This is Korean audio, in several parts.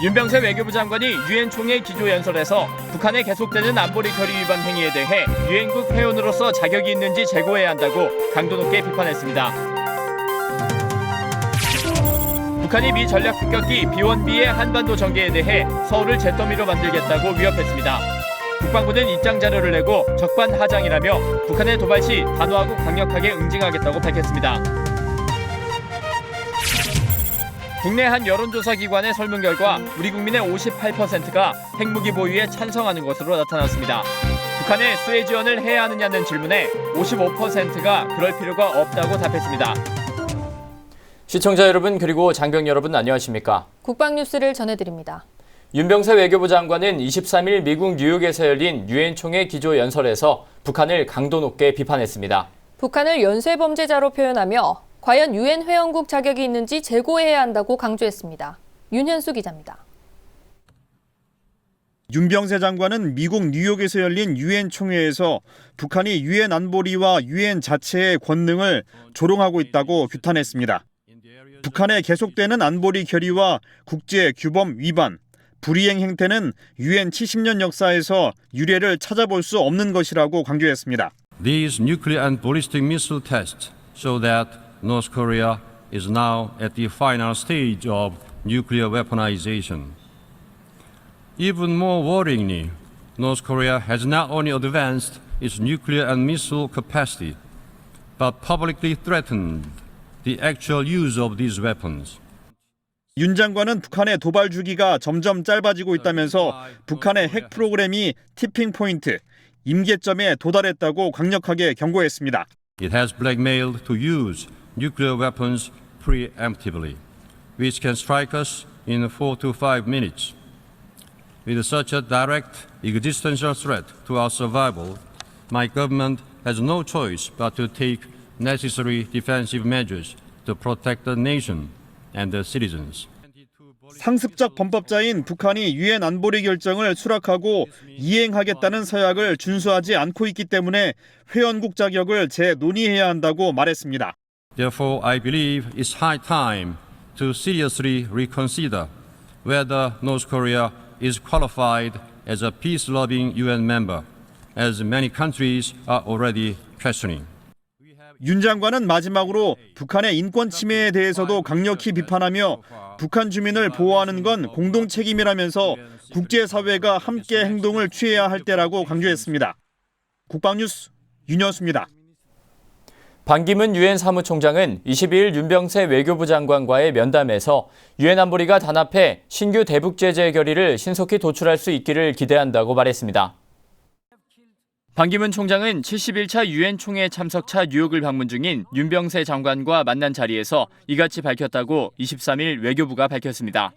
윤병세 외교부 장관이 유엔 총회 기조 연설에서 북한의 계속되는 안보리 결의 위반 행위에 대해 유엔국 회원으로서 자격이 있는지 재고해야 한다고 강도 높게 비판했습니다. 북한이 미 전략 급격기 B1B의 한반도 전개에 대해 서울을 잿더미로 만들겠다고 위협했습니다. 국방부는 입장 자료를 내고 적반하장이라며 북한의 도발 시 단호하고 강력하게 응징하겠다고 밝혔습니다. 국내 한 여론조사 기관의 설문 결과 우리 국민의 58%가 핵무기 보유에 찬성하는 것으로 나타났습니다. 북한에 수해 지원을 해야 하느냐는 질문에 55%가 그럴 필요가 없다고 답했습니다. 시청자 여러분 그리고 장병 여러분 안녕하십니까? 국방 뉴스를 전해드립니다. 윤병세 외교부 장관은 23일 미국 뉴욕에서 열린 유엔 총회 기조 연설에서 북한을 강도 높게 비판했습니다. 북한을 연쇄 범죄자로 표현하며 과연 유엔 회원국 자격이 있는지 재고해야 한다고 강조했습니다. 윤현수 기자입니다. 윤병세 장관은 미국 뉴욕에서 열린 유엔 총회에서 북한이 유엔 안보리와 유엔 자체의 권능을 조롱하고 있다고 규탄했습니다. 북한의 계속되는 안보리 결의와 국제 규범 위반, 불이행 행태는 유엔 70년 역사에서 유례를 찾아볼 수 없는 것이라고 강조했습니다. These nuclear and ballistic missile tests show that North Korea is now at the final stage of nuclear weaponization. Even more worryingly, North Korea has not only advanced its nuclear and missile capacity, but publicly threatened the actual use of these weapons. 윤 장관은 북한의 도발 주기가 점점 짧아지고 있다면서 북한의 핵 프로그램이 티핑 포인트, 임계점에 도달했다고 강력하게 경고했습니다. It has blackmailed to use nuclear weapons preemptively, which can strike us in four to five minutes. With such a direct existential threat to our survival, my government has no choice but to take necessary defensive measures to protect the nation and the citizens. 상습적 범법자인 북한이 유엔 안보리 결정을 수락하고 이행하겠다는 서약을 준수하지 않고 있기 때문에 회원국 자격을 재논의해야 한다고 말했습니다. Therefore, I believe it's high time to seriously reconsider whether North Korea is qualified as a peace loving UN member, as many countries are already questioning. 윤 장관은 마지막으로 북한의 인권 침해에 대해서도 강력히 비판하며 북한 주민을 보호하는 건 공동 책임이라면서 국제사회가 함께 행동을 취해야 할 때라고 강조했습니다. 국방뉴스 윤현수입니다. 반기문 유엔 사무총장은 22일 윤병세 외교부 장관과의 면담에서 유엔 안보리가 단합해 신규 대북 제재 결의를 신속히 도출할 수 있기를 기대한다고 말했습니다. 반기문 총장은 71차 유엔 총회 참석차 뉴욕을 방문 중인 윤병세 장관과 만난 자리에서 이같이 밝혔다고 23일 외교부가 밝혔습니다.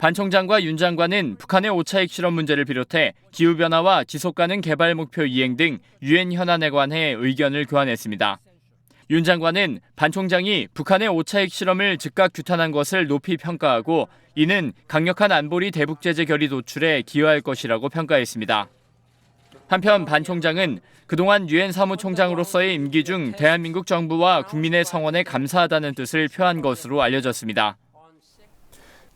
반 총장과 윤 장관은 북한의 오차핵 실험 문제를 비롯해 기후변화와 지속가능 개발 목표 이행 등 유엔 현안에 관해 의견을 교환했습니다. 윤 장관은 반 총장이 북한의 오차핵 실험을 즉각 규탄한 것을 높이 평가하고 이는 강력한 안보리 대북 제재 결의 도출에 기여할 것이라고 평가했습니다. 한편 반 총장은 그동안 유엔 사무총장으로서의 임기 중 대한민국 정부와 국민의 성원에 감사하다는 뜻을 표한 것으로 알려졌습니다.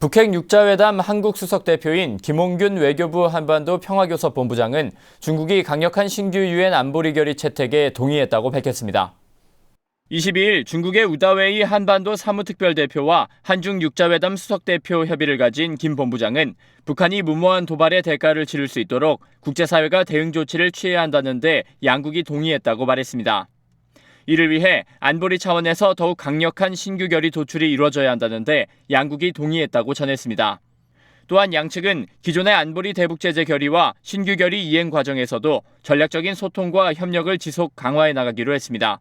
북핵 육자회담 한국 수석 대표인 김홍균 외교부 한반도 평화교섭 본부장은 중국이 강력한 신규 유엔 안보리 결의 채택에 동의했다고 밝혔습니다. 22일 중국의 우다웨이 한반도 사무특별대표와 한중 육자회담 수석대표 협의를 가진 김 본부장은 북한이 무모한 도발의 대가를 치를 수 있도록 국제사회가 대응 조치를 취해야 한다는데 양국이 동의했다고 말했습니다. 이를 위해 안보리 차원에서 더욱 강력한 신규 결의 도출이 이루어져야 한다는데 양국이 동의했다고 전했습니다. 또한 양측은 기존의 안보리 대북 제재 결의와 신규 결의 이행 과정에서도 전략적인 소통과 협력을 지속 강화해 나가기로 했습니다.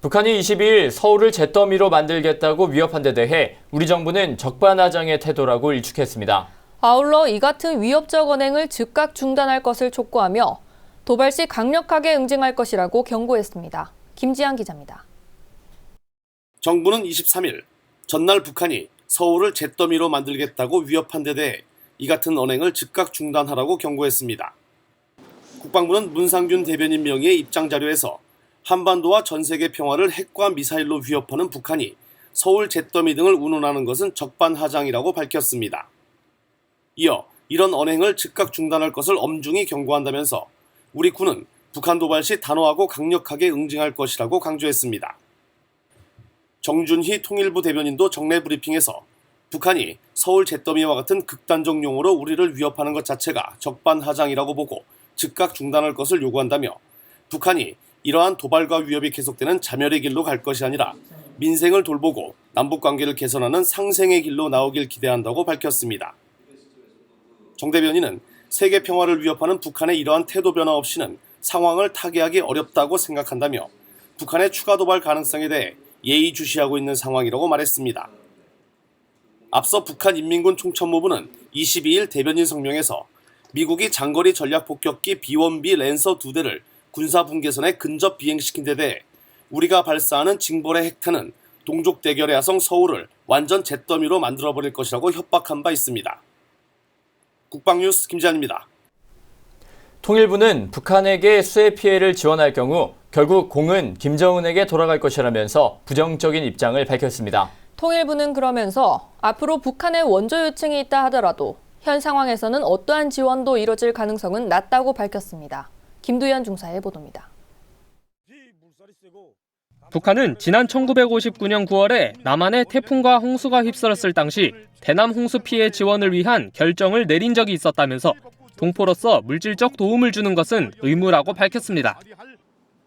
북한이 22일 서울을 잿더미로 만들겠다고 위협한 데 대해 우리 정부는 적반하장의 태도라고 일축했습니다. 아울러 이 같은 위협적 언행을 즉각 중단할 것을 촉구하며 도발 시 강력하게 응징할 것이라고 경고했습니다. 김지한 기자입니다. 정부는 23일 전날 북한이 서울을 잿더미로 만들겠다고 위협한 데 대해 이 같은 언행을 즉각 중단하라고 경고했습니다. 국방부는 문상균 대변인 명의의 입장 자료에서 한반도와 전 세계 평화를 핵과 미사일로 위협하는 북한이 서울 잿더미 등을 운운하는 것은 적반하장이라고 밝혔습니다. 이어 이런 언행을 즉각 중단할 것을 엄중히 경고한다면서 우리 군은 북한 도발 시 단호하고 강력하게 응징할 것이라고 강조했습니다. 정준희 통일부 대변인도 정례 브리핑에서 북한이 서울 잿더미와 같은 극단적 용어로 우리를 위협하는 것 자체가 적반하장이라고 보고 즉각 중단할 것을 요구한다며 북한이 이러한 도발과 위협이 계속되는 자멸의 길로 갈 것이 아니라 민생을 돌보고 남북 관계를 개선하는 상생의 길로 나오길 기대한다고 밝혔습니다. 정 대변인은 세계 평화를 위협하는 북한의 이러한 태도 변화 없이는 상황을 타개하기 어렵다고 생각한다며 북한의 추가 도발 가능성에 대해 예의주시하고 있는 상황이라고 말했습니다. 앞서 북한 인민군 총참모부는 22일 대변인 성명에서 미국이 장거리 전략 폭격기 B-1B 랜서 두 대를 군사 분계선에 근접 비행시킨 데 대해 우리가 발사하는 징벌의 핵탄은 동족 대결의 야성 서울을 완전 잿더미로 만들어버릴 것이라고 협박한 바 있습니다. 국방뉴스 김지한입니다. 통일부는 북한에게 수해 피해를 지원할 경우 결국 공은 김정은에게 돌아갈 것이라면서 부정적인 입장을 밝혔습니다. 통일부는 그러면서 앞으로 북한의 원조 요청이 있다 하더라도 현 상황에서는 어떠한 지원도 이뤄질 가능성은 낮다고 밝혔습니다. 김두현 중사의 보도입니다. 북한은 지난 1959년 9월에 남한에 태풍과 홍수가 휩쓸었을 당시 대남 홍수 피해 지원을 위한 결정을 내린 적이 있었다면서 동포로서 물질적 도움을 주는 것은 의무라고 밝혔습니다.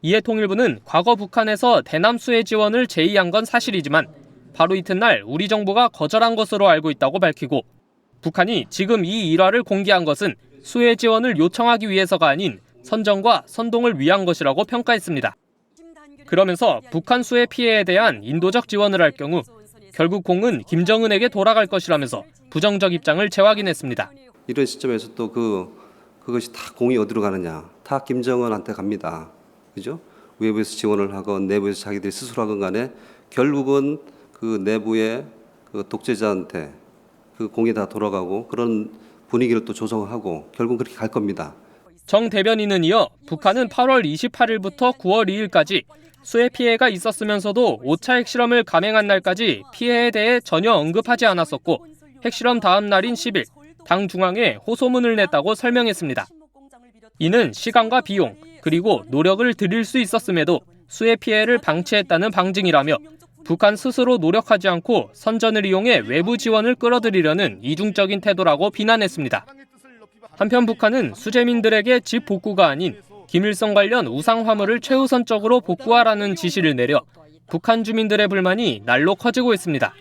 이에 통일부는 과거 북한에서 대남 수해 지원을 제의한 건 사실이지만 바로 이튿날 우리 정부가 거절한 것으로 알고 있다고 밝히고 북한이 지금 이 일화를 공개한 것은 수해 지원을 요청하기 위해서가 아닌 선정과 선동을 위한 것이라고 평가했습니다. 그러면서 북한 수해 피해에 대한 인도적 지원을 할 경우 결국 공은 김정은에게 돌아갈 것이라면서 부정적 입장을 재확인했습니다. 이런 시점에서 또 그 그것이 다 공이 어디로 가느냐? 다 김정은한테 갑니다. 그죠? 외부에서 지원을 하건 내부에서 자기들이 스스로 하건 간에 결국은 그 내부의 그 독재자한테 그 공이 다 돌아가고 그런 분위기를 또 조성하고 결국 그렇게 갈 겁니다. 정 대변인은 이어 북한은 8월 28일부터 9월 2일까지 수해 피해가 있었으면서도 5차 핵실험을 감행한 날까지 피해에 대해 전혀 언급하지 않았었고 핵실험 다음 날인 10일 당 중앙에 호소문을 냈다고 설명했습니다. 이는 시간과 비용 그리고 노력을 들일 수 있었음에도 수해 피해를 방치했다는 방증이라며 북한 스스로 노력하지 않고 선전을 이용해 외부 지원을 끌어들이려는 이중적인 태도라고 비난했습니다. 한편 북한은 수재민들에게 집 복구가 아닌 김일성 관련 우상 화물을 최우선적으로 복구하라는 지시를 내려 북한 주민들의 불만이 날로 커지고 있습니다.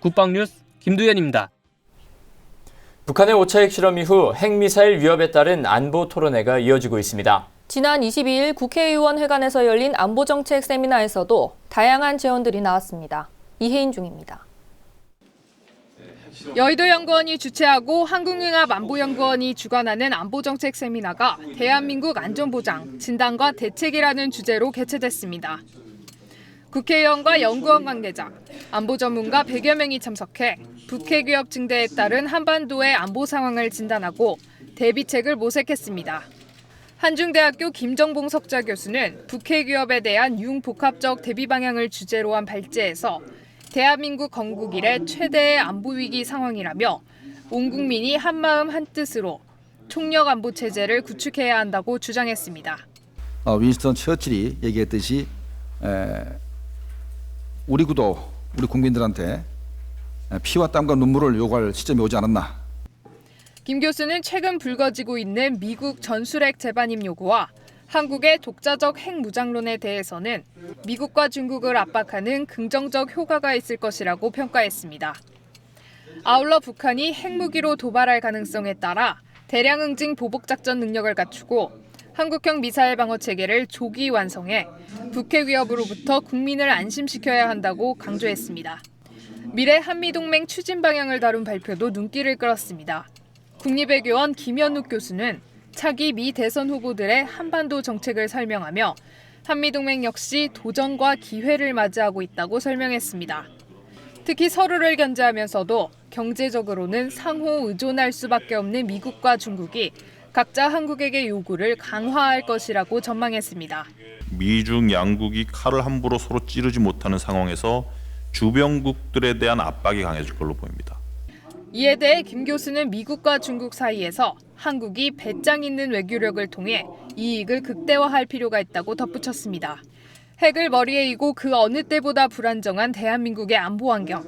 국방뉴스 김두현입니다. 북한의 5차 핵실험 이후 핵미사일 위협에 따른 안보 토론회가 이어지고 있습니다. 지난 22일 국회의원 회관에서 열린 안보정책 세미나에서도 다양한 제언들이 나왔습니다. 이혜인 중입니다. 여의도 연구원이 주최하고 한국융합 안보연구원이 주관하는 안보정책 세미나가 대한민국 안전보장, 진단과 대책이라는 주제로 개최됐습니다. 국회의원과 연구원 관계자, 안보 전문가 100여 명이 참석해 북핵 위협 증대에 따른 한반도의 안보 상황을 진단하고 대비책을 모색했습니다. 한중대학교 김정봉 석좌 교수는 북핵 위협에 대한 융복합적 대비 방향을 주제로 한 발제에서 대한민국 건국 이래 최대의 안보 위기 상황이라며 온 국민이 한마음 한뜻으로 총력 안보 체제를 구축해야 한다고 주장했습니다. 어, 윈스턴 처칠이 얘기했듯이 에, 우리 구도 우리 국민들한테 에, 피와 땀과 눈물을 요구할 시점이 오지 않았나 김 교수는 최근 불거지고 있는 미국 전술핵 재반입 요구와 한국의 독자적 핵 무장론에 대해서는 미국과 중국을 압박하는 긍정적 효과가 있을 것이라고 평가했습니다. 아울러 북한이 핵무기로 도발할 가능성에 따라 대량 응징 보복 작전 능력을 갖추고 한국형 미사일 방어 체계를 조기 완성해 북핵 위협으로부터 국민을 안심시켜야 한다고 강조했습니다. 미래 한미동맹 추진 방향을 다룬 발표도 눈길을 끌었습니다. 국립외교원 김현욱 교수는 차기 미 대선 후보들의 한반도 정책을 설명하며 한미동맹 역시 도전과 기회를 맞이하고 있다고 설명했습니다. 특히 서로를 견제하면서도 경제적으로는 상호 의존할 수밖에 없는 미국과 중국이 각자 한국에게 요구를 강화할 것이라고 전망했습니다. 미중 양국이 칼을 함부로 서로 찌르지 못하는 상황에서 주변국들에 대한 압박이 강해질 걸로 보입니다. 이에 대해 김 교수는 미국과 중국 사이에서 한국이 배짱 있는 외교력을 통해 이익을 극대화할 필요가 있다고 덧붙였습니다. 핵을 머리에 이고 그 어느 때보다 불안정한 대한민국의 안보 환경.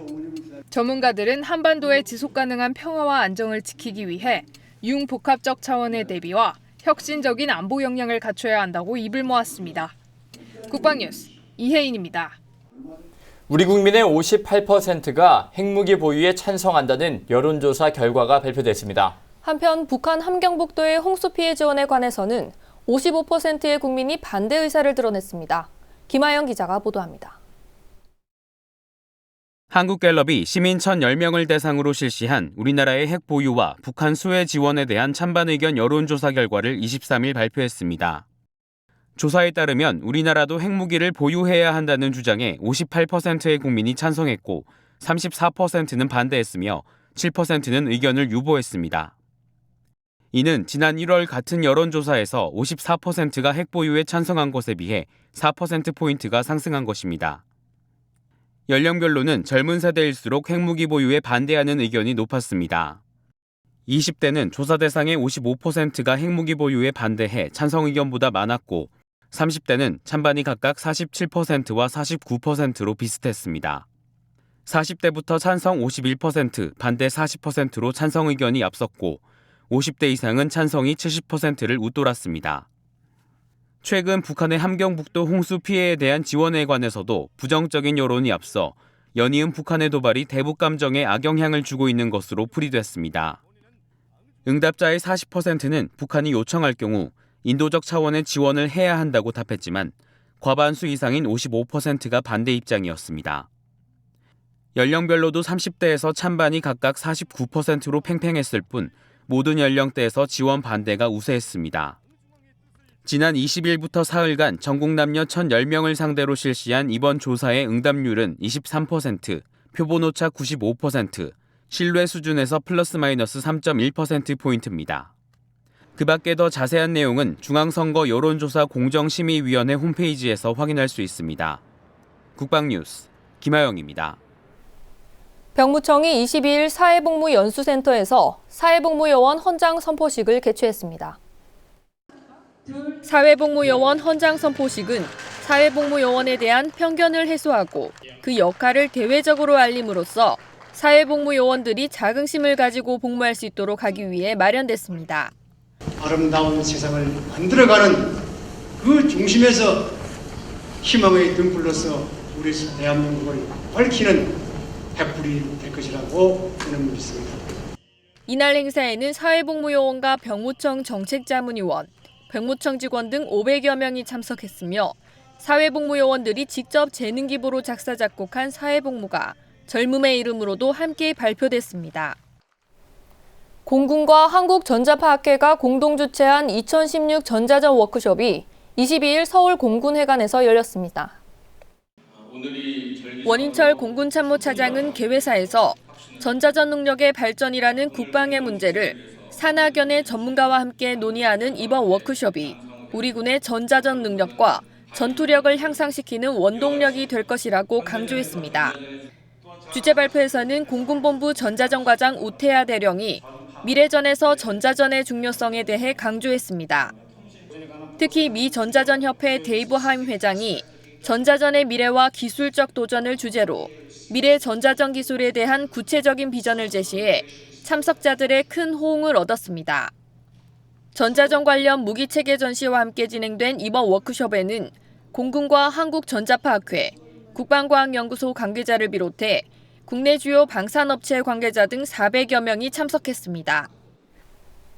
전문가들은 한반도의 지속 가능한 평화와 안정을 지키기 위해 융복합적 차원의 대비와 혁신적인 안보 역량을 갖춰야 한다고 입을 모았습니다. 국방뉴스 이혜인입니다. 우리 국민의 58%가 핵무기 보유에 찬성한다는 여론조사 결과가 발표됐습니다. 한편 북한 함경북도의 홍수 피해 지원에 관해서는 55%의 국민이 반대 의사를 드러냈습니다. 김하영 기자가 보도합니다. 한국갤럽이 시민 1,010명을 대상으로 실시한 우리나라의 핵 보유와 북한 수혜 지원에 대한 찬반 의견 여론조사 결과를 23일 발표했습니다. 조사에 따르면 우리나라도 핵무기를 보유해야 한다는 주장에 58%의 국민이 찬성했고 34%는 반대했으며 7%는 의견을 유보했습니다. 이는 지난 1월 같은 여론조사에서 54%가 핵 보유에 찬성한 것에 비해 4%포인트가 상승한 것입니다. 연령별로는 젊은 세대일수록 핵무기 보유에 반대하는 의견이 높았습니다. 20대는 조사 대상의 55%가 핵무기 보유에 반대해 찬성 의견보다 많았고 30대는 찬반이 각각 47%와 49%로 비슷했습니다. 40대부터 찬성 51%, 반대 40%로 찬성 의견이 앞섰고 50대 이상은 찬성이 70%를 웃돌았습니다. 최근 북한의 함경북도 홍수 피해에 대한 지원에 관해서도 부정적인 여론이 앞서 연이은 북한의 도발이 대북 감정에 악영향을 주고 있는 것으로 풀이됐습니다. 응답자의 40%는 북한이 요청할 경우 인도적 차원의 지원을 해야 한다고 답했지만 과반수 이상인 55%가 반대 입장이었습니다. 연령별로도 30대에서 찬반이 각각 49%로 팽팽했을 뿐 모든 연령대에서 지원 반대가 우세했습니다. 지난 20일부터 사흘간 전국 남녀 1,010명을 상대로 실시한 이번 조사의 응답률은 23%, 표본 오차 95%, 신뢰 수준에서 플러스 마이너스 3.1%포인트입니다. 그 밖에 더 자세한 내용은 중앙선거 여론조사 공정심의위원회 홈페이지에서 확인할 수 있습니다. 국방뉴스 김하영입니다. 병무청이 22일 사회복무 연수센터에서 사회복무요원 헌장 선포식을 개최했습니다. 사회복무요원 헌장 선포식은 사회복무요원에 대한 편견을 해소하고 그 역할을 대외적으로 알림으로써 사회복무요원들이 자긍심을 가지고 복무할 수 있도록 하기 위해 마련됐습니다. 아름다운 세상을 만들어가는 그 중심에서 희망의 등불로서 우리 대한민국을 밝히는 횃불이 될 것이라고 저는 믿습니다. 이날 행사에는 사회복무요원과 병무청 정책자문위원, 병무청 직원 등 500여 명이 참석했으며 사회복무요원들이 직접 재능 기부로 작사 작곡한 사회복무가 젊음의 이름으로도 함께 발표됐습니다. 공군과 한국전자파학회가 공동 주최한 2016 전자전 워크숍이 22일 서울 공군회관에서 열렸습니다. 원인철 공군참모차장은 개회사에서 전자전 능력의 발전이라는 국방의 문제를 산하견의 전문가와 함께 논의하는 이번 워크숍이 우리 군의 전자전 능력과 전투력을 향상시키는 원동력이 될 것이라고 강조했습니다. 주재 발표에서는 공군본부 전자전 과장 우태하 대령이 미래전에서 전자전의 중요성에 대해 강조했습니다. 특히 미 전자전협회 데이브 하임 회장이 전자전의 미래와 기술적 도전을 주제로 미래 전자전 기술에 대한 구체적인 비전을 제시해 참석자들의 큰 호응을 얻었습니다. 전자전 관련 무기체계 전시와 함께 진행된 이번 워크숍에는 공군과 한국전자파학회, 국방과학연구소 관계자를 비롯해 국내 주요 방산업체 관계자 등 400여 명이 참석했습니다.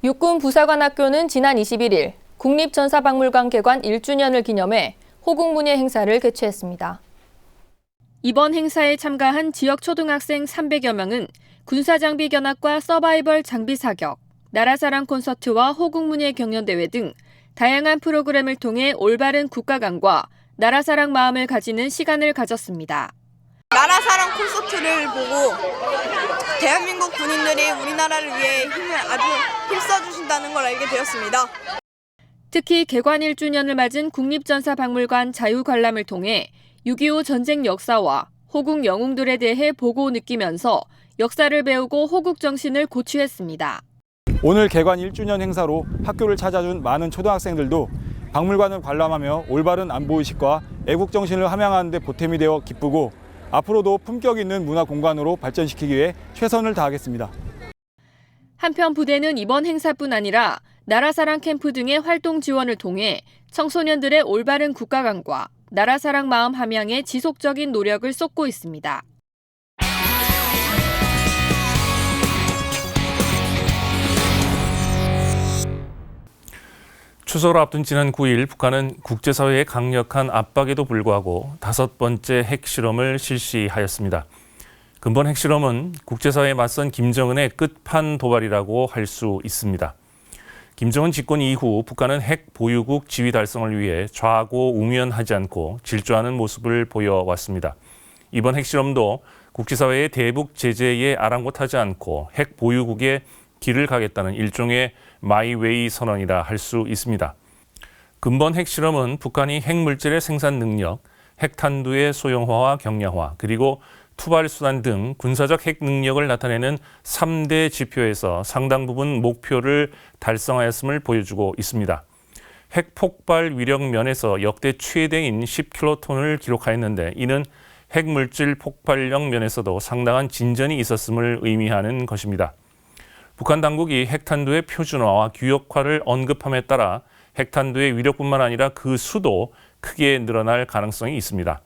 육군 부사관학교는 지난 21일 국립전사박물관 개관 1주년을 기념해 호국문예 행사를 개최했습니다. 이번 행사에 참가한 지역 초등학생 300여 명은 군사장비 견학과 서바이벌 장비 사격, 나라사랑 콘서트와 호국문예 경연대회 등 다양한 프로그램을 통해 올바른 국가관과 나라사랑 마음을 가지는 시간을 가졌습니다. 나라사랑 콘서트를 보고 대한민국 군인들이 우리나라를 위해 힘을 아주 힘써주신다는 걸 알게 되었습니다. 특히 개관 1주년을 맞은 국립전사박물관 자유관람을 통해 6.25 전쟁 역사와 호국 영웅들에 대해 보고 느끼면서 역사를 배우고 호국 정신을 고취했습니다. 오늘 개관 1주년 행사로 학교를 찾아준 많은 초등학생들도 박물관을 관람하며 올바른 안보의식과 애국정신을 함양하는 데 보탬이 되어 기쁘고 앞으로도 품격 있는 문화 공간으로 발전시키기 위해 최선을 다하겠습니다. 한편 부대는 이번 행사뿐 아니라 나라사랑 캠프 등의 활동 지원을 통해 청소년들의 올바른 국가관과 나라사랑 마음 함양에 지속적인 노력을 쏟고 있습니다. 추석을 앞둔 지난 9일 북한은 국제사회의 강력한 압박에도 불구하고 다섯 번째 핵실험을 실시하였습니다. 근본 핵실험은 국제사회에 맞선 김정은의 끝판 도발이라고 할 수 있습니다. 김정은 집권 이후 북한은 핵 보유국 지위 달성을 위해 좌고 우면하지 않고 질주하는 모습을 보여왔습니다. 이번 핵실험도 국제사회의 대북 제재에 아랑곳하지 않고 핵 보유국의 길을 가겠다는 일종의 마이웨이 선언이라 할 수 있습니다. 근본 핵실험은 북한이 핵물질의 생산 능력, 핵탄두의 소형화와 경량화, 그리고 투발 수단 등 군사적 핵 능력을 나타내는 3대 지표에서 상당 부분 목표를 달성하였음을 보여주고 있습니다. 핵 폭발 위력 면에서 역대 최대인 10킬로톤을 기록하였는데 이는 핵물질 폭발력 면에서도 상당한 진전이 있었음을 의미하는 것입니다. 북한 당국이 핵탄두의 표준화와 규격화를 언급함에 따라 핵탄두의 위력뿐만 아니라 그 수도 크게 늘어날 가능성이 있습니다.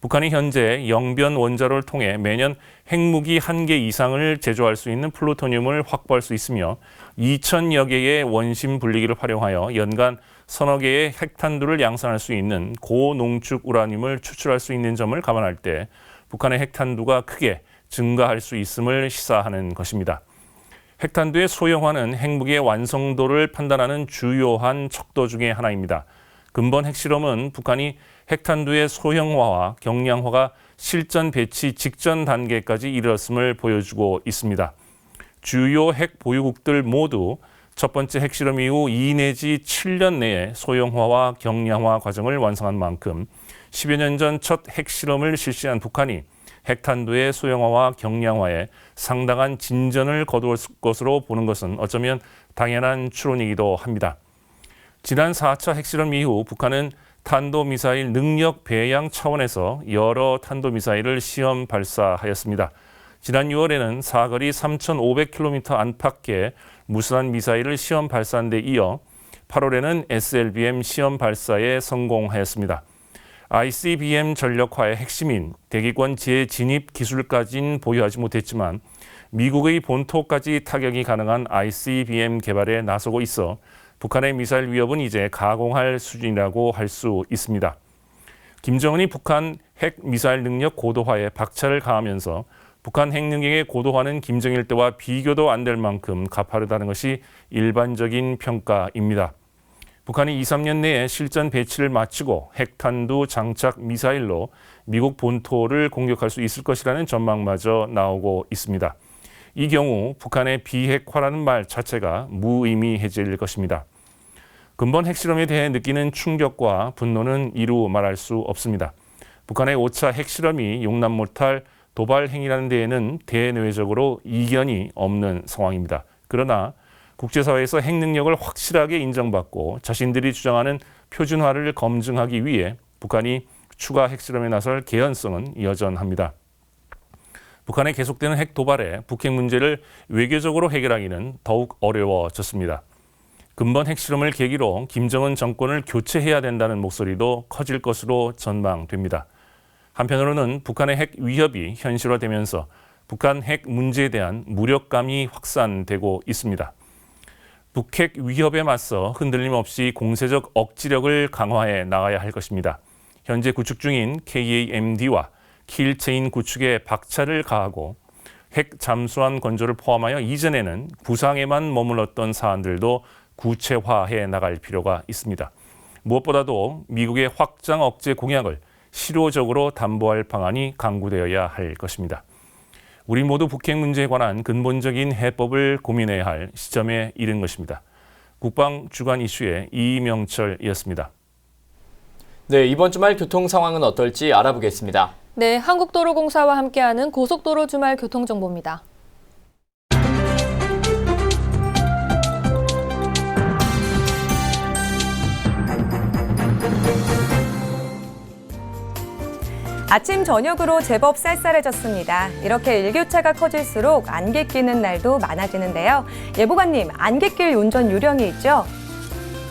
북한이 현재 영변 원자로를 통해 매년 핵무기 한 개 이상을 제조할 수 있는 플루토늄을 확보할 수 있으며 2천여 개의 원심 분리기를 활용하여 연간 서너 개의 핵탄두를 양산할 수 있는 고농축 우라늄을 추출할 수 있는 점을 감안할 때 북한의 핵탄두가 크게 증가할 수 있음을 시사하는 것입니다. 핵탄두의 소형화는 핵무기의 완성도를 판단하는 주요한 척도 중의 하나입니다. 근본 핵실험은 북한이 핵탄두의 소형화와 경량화가 실전 배치 직전 단계까지 이르렀음을 보여주고 있습니다. 주요 핵 보유국들 모두 첫 번째 핵실험 이후 2 내지 7년 내에 소형화와 경량화 과정을 완성한 만큼 10여 년 전 첫 핵실험을 실시한 북한이 핵탄두의 소형화와 경량화에 상당한 진전을 거두을 것으로 보는 것은 어쩌면 당연한 추론이기도 합니다. 지난 4차 핵실험 이후 북한은 탄도미사일 능력 배양 차원에서 여러 탄도미사일을 시험 발사하였습니다. 지난 6월에는 사거리 3,500km 안팎의 무수한 미사일을 시험 발사한 데 이어 8월에는 SLBM 시험 발사에 성공하였습니다. ICBM 전력화의 핵심인 대기권 재진입 기술까지는 보유하지 못했지만 미국의 본토까지 타격이 가능한 ICBM 개발에 나서고 있어 북한의 미사일 위협은 이제 가공할 수준이라고 할 수 있습니다. 김정은이 북한 핵 미사일 능력 고도화에 박차를 가하면서 북한 핵 능력의 고도화는 김정일 때와 비교도 안 될 만큼 가파르다는 것이 일반적인 평가입니다. 북한이 2, 3년 내에 실전 배치를 마치고 핵탄두 장착 미사일로 미국 본토를 공격할 수 있을 것이라는 전망마저 나오고 있습니다. 이 경우 북한의 비핵화라는 말 자체가 무의미해질 것입니다. 근본 핵실험에 대해 느끼는 충격과 분노는 이루 말할 수 없습니다. 북한의 5차 핵실험이 용납 못할 도발 행위라는 데에는 대내외적으로 이견이 없는 상황입니다. 그러나 국제사회에서 핵 능력을 확실하게 인정받고 자신들이 주장하는 표준화를 검증하기 위해 북한이 추가 핵실험에 나설 개연성은 여전합니다. 북한의 계속되는 핵 도발에 북핵 문제를 외교적으로 해결하기는 더욱 어려워졌습니다. 근본 핵실험을 계기로 김정은 정권을 교체해야 된다는 목소리도 커질 것으로 전망됩니다. 한편으로는 북한의 핵 위협이 현실화되면서 북한 핵 문제에 대한 무력감이 확산되고 있습니다. 북핵 위협에 맞서 흔들림 없이 공세적 억지력을 강화해 나가야 할 것입니다. 현재 구축 중인 KAMD와 킬 체인 구축에 박차를 가하고 핵 잠수함 건조를 포함하여 이전에는 구상에만 머물렀던 사안들도 구체화해 나갈 필요가 있습니다. 무엇보다도 미국의 확장 억제 공약을 실효적으로 담보할 방안이 강구되어야 할 것입니다. 우리 모두 북핵 문제에 관한 근본적인 해법을 고민해야 할 시점에 이른 것입니다. 국방 주간 이슈의 이명철이었습니다. 네, 이번 주말 교통 상황은 어떨지 알아보겠습니다. 네, 한국도로공사와 함께하는 고속도로 주말 교통정보입니다. 아침 저녁으로 제법 쌀쌀해졌습니다. 이렇게 일교차가 커질수록 안개 끼는 날도 많아지는데요. 예보관님, 안개길 운전 요령이 있죠?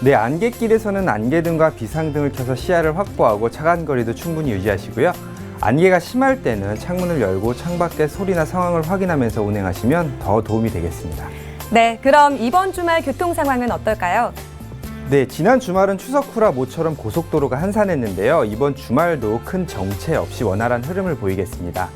네, 안개길에서는 안개등과 비상등을 켜서 시야를 확보하고 차간 거리도 충분히 유지하시고요. 안개가 심할 때는 창문을 열고 창밖의 소리나 상황을 확인하면서 운행하시면 더 도움이 되겠습니다. 네, 그럼 이번 주말 교통 상황은 어떨까요? 네, 지난 주말은 추석 후라 모처럼 고속도로가 한산했는데요. 이번 주말도 큰 정체 없이 원활한 흐름을 보이겠습니다.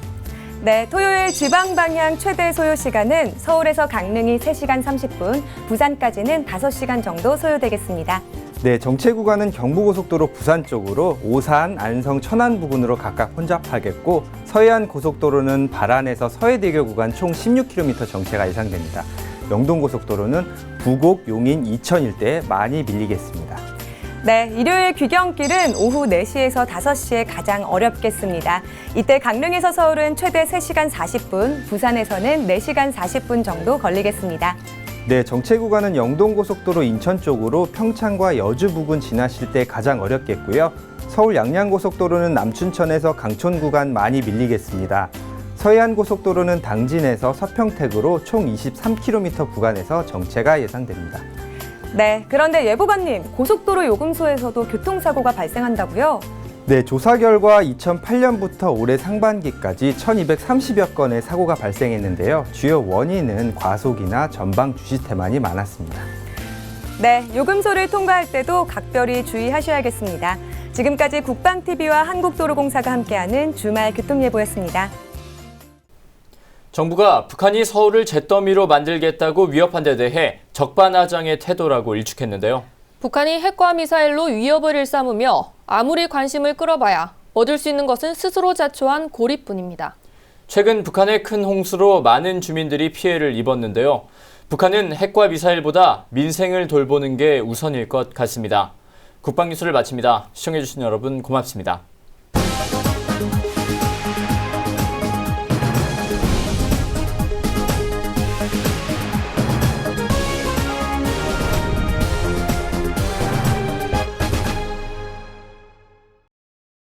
네, 토요일 지방 방향 최대 소요 시간은 서울에서 강릉이 3시간 30분, 부산까지는 5시간 정도 소요되겠습니다. 네, 정체 구간은 경부고속도로 부산 쪽으로 오산, 안성, 천안 부근으로 각각 혼잡하겠고 서해안 고속도로는 발안에서 서해대교 구간 총 16km 정체가 예상됩니다. 영동고속도로는 부곡, 용인, 이천 일대에 많이 밀리겠습니다. 네, 일요일 귀경길은 오후 4시에서 5시에 가장 어렵겠습니다. 이때 강릉에서 서울은 최대 3시간 40분, 부산에서는 4시간 40분 정도 걸리겠습니다. 네, 정체 구간은 영동고속도로 인천 쪽으로 평창과 여주 부근 지나실 때 가장 어렵겠고요. 서울 양양고속도로는 남춘천에서 강촌 구간 많이 밀리겠습니다. 서해안 고속도로는 당진에서 서평택으로 총 23km 구간에서 정체가 예상됩니다. 네, 그런데 예보관님, 고속도로 요금소에서도 교통사고가 발생한다고요? 네, 조사 결과 2008년부터 올해 상반기까지 1230여 건의 사고가 발생했는데요. 주요 원인은 과속이나 전방 주시 태만이 많았습니다. 네, 요금소를 통과할 때도 각별히 주의하셔야겠습니다. 지금까지 국방TV와 한국도로공사가 함께하는 주말 교통예보였습니다. 정부가 북한이 서울을 잿더미로 만들겠다고 위협한 데 대해 적반하장의 태도라고 일축했는데요. 북한이 핵과 미사일로 위협을 일삼으며 아무리 관심을 끌어봐야 얻을 수 있는 것은 스스로 자초한 고립뿐입니다. 최근 북한의 큰 홍수로 많은 주민들이 피해를 입었는데요. 북한은 핵과 미사일보다 민생을 돌보는 게 우선일 것 같습니다. 국방뉴스를 마칩니다. 시청해주신 여러분 고맙습니다.